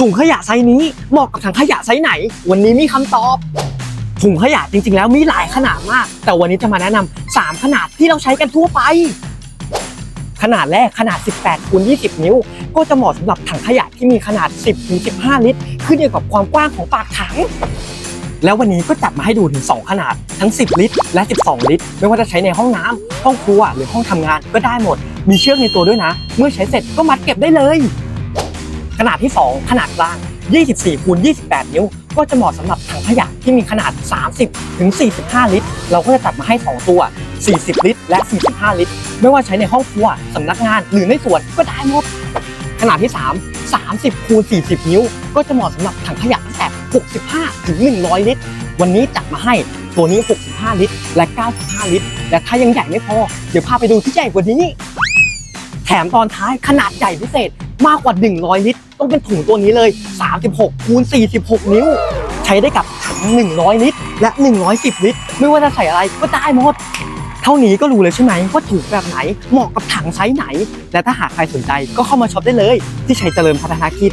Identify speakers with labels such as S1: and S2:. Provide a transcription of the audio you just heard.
S1: ถุงขยะไซส์นี้เหมาะกับถังขยะไซส์ไหน วันนี้มีคำตอบ ถุงขยะจริงๆ แล้วมีหลายขนาดมาก แต่วันนี้จะมาแนะนำ3ขนาดที่เราใช้กันทั่วไป ขนาดแรกขนาด 18คูณ20 นิ้ว ก็จะเหมาะสำหรับถังขยะที่มีขนาด 10ถึง15 ลิตร ขึ้นอยู่กับความกว้างของปากถังแล้ววันนี้ก็จัดมาให้ดูถึง 2 ขนาดทั้ง 10 ลิตร และ 12 ลิตร ไม่ว่าจะใช้ในห้องน้ำห้องครัวหรือห้องทำงานก็ได้หมด มีเชือกในตัวด้วยนะ เมื่อใช้เสร็จก็มัดเก็บได้เลย ขนาดที่ 2 ขนาดกลาง 24คูณ28 นิ้ว ก็จะเหมาะสำหรับถังขยะที่มีขนาด 30ถึง45 ลิตร เราก็จะจัดมาให้ 2 ตัว 40 ลิตร และ 45 ลิตร ไม่ว่าใช้ในห้องครัวสำนักงานหรือในสวนก็ได้หมด ขนาดที่ 3 30คูณ40 นิ้ว ก็จะเหมาะสำหรับถังขยะตั้งแต่ 65ถึง100 ลิตร วันนี้จัดมาให้ตัวนี้ 65 ลิตร และ 95 ลิตร และถ้ายังใหญ่ไม่พอ เดี๋ยวพาไปดูที่ใหญ่กว่านี้ แถมตอนท้ายขนาดใหญ่พิเศษ มากกว่า 100 ลิตร ต้องเป็นถุงตัวนี้เลย 36คูณ46 นิ้ว ใช้ได้กับถัง100 ลิตร และ 110 ลิตร ไม่ว่าจะใส่อะไรก็ได้หมด เท่านี้ก็รู้เลยใช่ไหมว่าถุงแบบไหน เหมาะกับถังไซส์ไหน และถ้าหากใครสนใจก็เข้ามาช็อปได้เลย ที่ชัยเจริญพัฒนาคิด